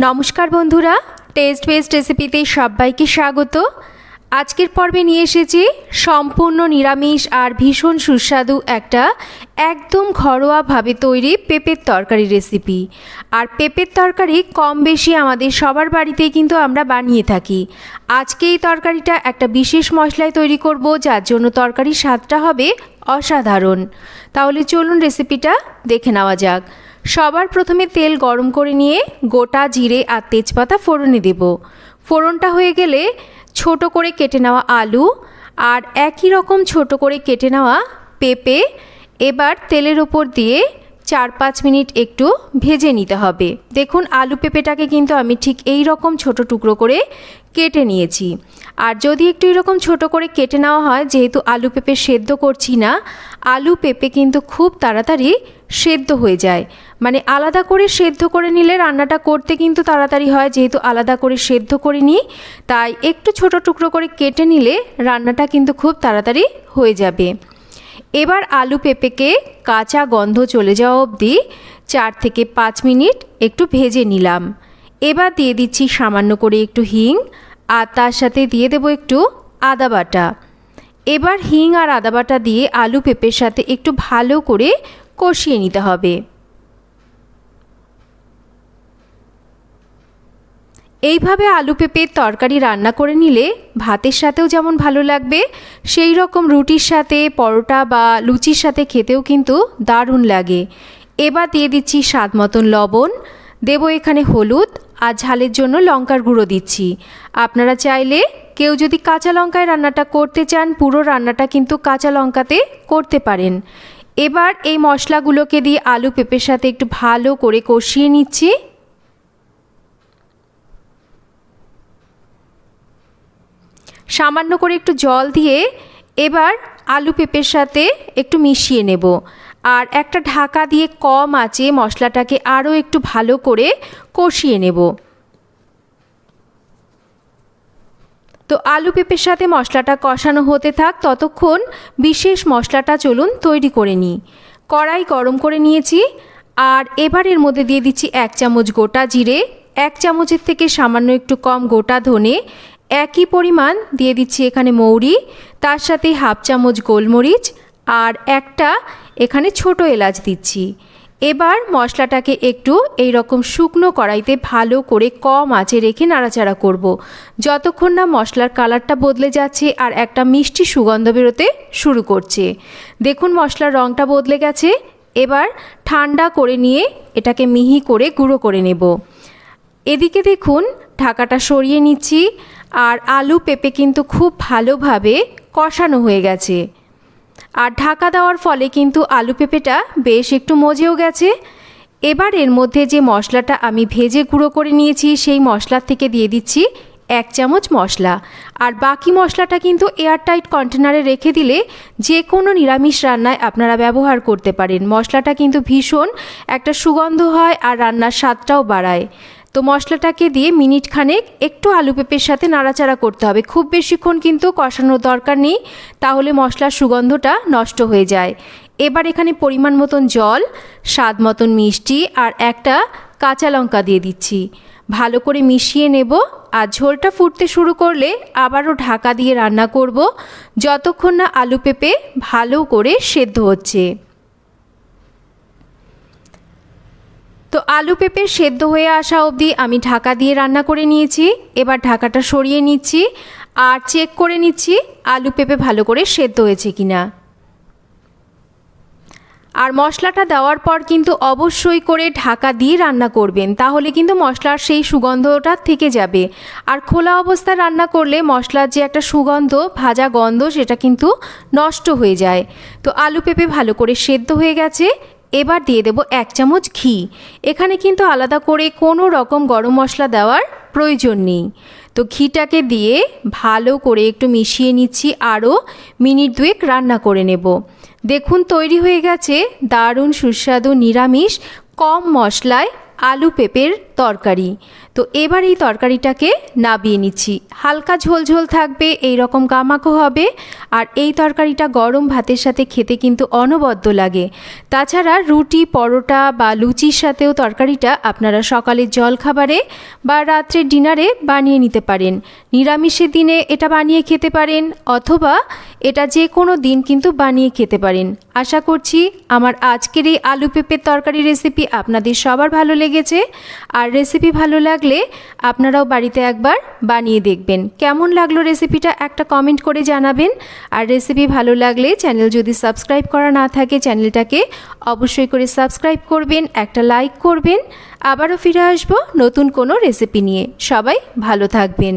নমস্কার বন্ধুরা test best রেসিপিতে সবাইকে স্বাগত। আজকের পর্বে নিয়ে এসেছি সম্পূর্ণ নিরামিষ আর ভীষণ সুস্বাদু একটা একদম ঘরোয়াভাবে তৈরি পেঁপের তরকারি রেসিপি আর পেঁপের তরকারি কম বেশি আমাদের সবার বাড়িতেই কিন্তু আমরা বানিয়ে থাকি। আজকে এই তরকারিটা একটা বিশেষ মশলায় তৈরি করব, যার জন্য তরকারির স্বাদটা হবে অসাধারণ। তাহলে চলুন রেসিপিটা দেখে নেওয়া যাক। সবার প্রথমে তেল গরম করে নিয়ে গোটা জিরে আর তেজপাতা ফোড়নে দেব। ফোড়নটা হয়ে গেলে ছোট করে কেটে নেওয়া আলু আর একই রকম ছোট করে কেটে নেওয়া পেঁপে এবার তেলের ওপর দিয়ে চার পাঁচ মিনিট একটু ভেজে নিতে হবে। দেখুন, আলু পেঁপেটাকে কিন্তু আমি ঠিক এই রকম ছোট টুকরো করে কেটে নিয়েছি। আর যদি একটু এরকম ছোট করে কেটে নেওয়া হয়, যেহেতু আলু পেঁপে সেদ্ধ করছি না, আলু পেঁপে কিন্তু খুব তাড়াতাড়ি সেদ্ধ হয়ে যায়। মানে আলাদা করে সেদ্ধ করে নিলে রান্নাটা করতে কিন্তু তাড়াতাড়ি হয়, যেহেতু আলাদা করে সেদ্ধ করে নিই তাই একটু ছোট টুকরো করে কেটে নিলে রান্নাটা কিন্তু খুব তাড়াতাড়ি হয়ে যাবে। এবার আলু পেঁপেকে কাঁচা গন্ধ চলে যাওয়া অবধি চার থেকে পাঁচ মিনিট একটু ভেজে নিলাম। এবার দিয়ে দিচ্ছি সামান্য করে একটু হিং, আর তার সাথে দিয়ে দেবো একটু আদা বাটা। এবার হিং আর আদা বাটা দিয়ে আলু পেঁপের সাথে একটু ভালো করে কষিয়ে নিতে হবে। এইভাবে আলু পেঁপের তরকারি রান্না করে নিলে ভাতের সাথেও যেমন ভালো লাগবে, সেই রকম রুটির সাথে, পরোটা বা লুচির সাথে খেতেও কিন্তু দারুণ লাগে। এবার দিয়ে দিচ্ছি স্বাদ মতন লবণ, দেবো এখানে হলুদ আর ঝালের জন্য লঙ্কার গুঁড়ো দিচ্ছি। আপনারা চাইলে কেউ যদি কাঁচা লঙ্কায় রান্নাটা করতে চান, পুরো রান্নাটা কিন্তু কাঁচা লঙ্কাতে করতে পারেন। এবার এই মশলাগুলোকে দিয়ে আলু পেঁপের সাথে একটু ভালো করে কষিয়ে নিচ্ছি। সামান্য করে একটু জল দিয়ে এবার আলু পেঁপের সাথে একটু মিশিয়ে নেব। আর একটা ঢাকা দিয়ে কম আঁচে মশলাটাকে আরও একটু ভালো করে কষিয়ে নেব। তো আলু পেঁপের সাথে মশলাটা কষানো হতে থাক। ততক্ষণ বিশেষ মশলাটা চলুন তৈরি করে নিই। কড়াই গরম করে নিয়েছি। আর এবার এর মধ্যে দিয়ে দিচ্ছি এক চামচ গোটা জিরে, এক চামচের থেকে সামান্য একটু কম গোটা ধনে, একই পরিমাণ দিয়ে দিচ্ছি এখানে মৌরি, তার সাথে হাফ চামচ গোলমরিচ, আর একটা এখানে ছোট এলাচ দিচ্ছি। এবার মশলাটাকে একটু এই রকম শুকনো কড়াইতে ভালো করে কম আঁচে রেখে নাড়াচাড়া করব। যতক্ষণ না মশলার কালারটা বদলে যাচ্ছে আর একটা মিষ্টি সুগন্ধ বেরোতে শুরু করছে। দেখুন মশলার রঙটা বদলে গেছে। এবার ঠান্ডা করে নিয়ে এটাকে মিহি করে গুঁড়ো করে নেব। এদিকে দেখুন ঢাকাটা সরিয়ে নিচ্ছি আর আলু পেঁপে কিন্তু খুব ভালোভাবে কষানো হয়ে গেছে। আর ঢাকা দেওয়ার ফলে কিন্তু আলু পেঁপেটা বেশ একটু মজেও গেছে। এবার এর মধ্যে যে মশলাটা আমি ভেজে গুঁড়ো করে নিয়েছি, সেই মশলার থেকে দিয়ে দিচ্ছি এক চামচ মশলা। আর বাকি মশলাটা কিন্তু এয়ারটাইট কন্টেনারে রেখে দিলে যে কোনো নিরামিষ রান্নায় আপনারা ব্যবহার করতে পারেন। মশলাটা কিন্তু ভীষণ একটা সুগন্ধ হয় আর রান্নার স্বাদটাও বাড়ায়। তো মশলাটাকে দিয়ে মিনিট খানেক একটু আলু পেঁপের সাথে নাড়াচাড়া করতে হবে। খুব বেশিক্ষণ কিন্তু কষানোর দরকার নেই, তাহলে মশলার সুগন্ধটা নষ্ট হয়ে যায়। এবার এখানে পরিমাণ মতন জল, স্বাদ মতন মিষ্টি আর একটা কাঁচা লঙ্কা দিয়ে দিচ্ছি। ভালো করে মিশিয়ে নেব আর ঝোলটা ফুটতে শুরু করলে আবারও ঢাকা দিয়ে রান্না করব, যতক্ষণ না আলু পেঁপে ভালো করে সেদ্ধ হচ্ছে। তো আলু পেঁপে সেদ্ধ হয়ে আসা অবধি আমি ঢাকা দিয়ে রান্না করে নিয়েছি। এবার ঢাকাটা সরিয়ে নিচ্ছি আর চেক করে নিচ্ছি আলু পেঁপে ভালো করে সেদ্ধ হয়েছে কিনা। আর মশলাটা দেওয়ার পর কিন্তু অবশ্যই করে ঢাকা দিয়ে রান্না করবেন, তাহলে কিন্তু মশলার সেই সুগন্ধটা থেকে যাবে। আর খোলা অবস্থায় রান্না করলে মশলার যে একটা সুগন্ধ, ভাজা গন্ধ, সেটা কিন্তু নষ্ট হয়ে যায়। তো আলু পেঁপে ভালো করে সেদ্ধ হয়ে গেছে। এবার দিয়ে দেব এক চামচ ঘি। এখানে কিন্তু আলাদা করে কোনো রকম গরম মশলা দেওয়ার প্রয়োজন নেই। তো ঘিটাকে দিয়ে ভালো করে একটু মিশিয়ে নিচ্ছি, আরও মিনিট দুয়েক রান্না করে নেব। দেখুন, তৈরি হয়ে গেছে দারুণ সুস্বাদু নিরামিষ কম মশলায় আলু পেঁপের তরকারি। তো এবার এই তরকারিটাকে নাবিয়ে নিচ্ছি। হালকা ঝোল ঝোল থাকবে, এই রকম গামাকো হবে। আর এই তরকারিটা গরম ভাতের সাথে খেতে কিন্তু অনবদ্য লাগে। তাছাড়া রুটি, পরোটা বা লুচির সাথেও তরকারিটা আপনারা সকালের জলখাবারে বা রাত্রের ডিনারে বানিয়ে নিতে পারেন। নিরামিষের দিনে এটা বানিয়ে খেতে পারেন অথবা এটা যে কোনো দিন কিন্তু বানিয়ে খেতে পারেন। আশা করছি আমার আজকের এই আলু পেঁপের তরকারি রেসিপি আপনাদের সবার ভালো লেগেছে। আর রেসিপি ভালো লাগলে আপনারাও বাড়িতে একবার বানিয়ে দেখবেন। কেমন লাগল রেসিপিটা একটা কমেন্ট করে জানাবেন। আর রেসিপি ভালো লাগলে চ্যানেল যদি সাবস্ক্রাইব করা না থাকে চ্যানেলটাকে অবশ্যই করে সাবস্ক্রাইব করবেন, একটা লাইক করবেন। আবারও ফিরে আসব নতুন কোনো রেসিপি নিয়ে। সবাই ভালো থাকবেন।